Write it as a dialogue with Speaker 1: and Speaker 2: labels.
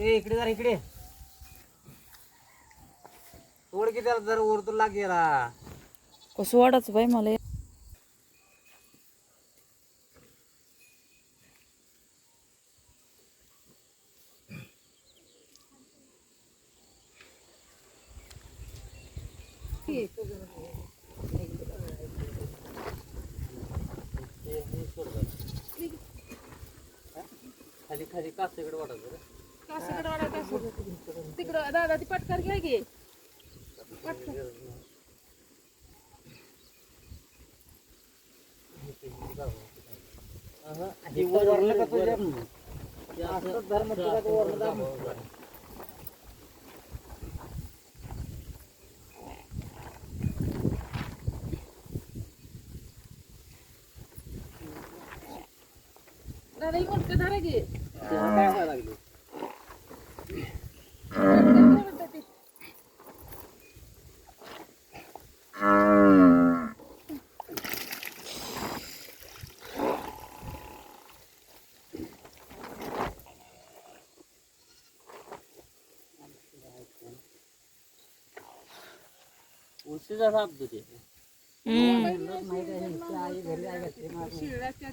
Speaker 1: ए इकडे जरा इकडे. सोड की त्याला जर वर तर लाग गेला
Speaker 2: कसं वाटायचं बाई मला.
Speaker 1: खाली खाली कास इकडे वाटायचं
Speaker 3: तिकडं दादा ती पटकर घ्या की
Speaker 1: अहं, हे वर वरलं का तुझ्या? असं तुला ते वरलं.
Speaker 3: दादा ही मोठं धरा की.
Speaker 1: तेव्हा काय व्हायला लागलं? उशिरा साप तुझे
Speaker 2: हम्म.
Speaker 3: शिळ्याच्या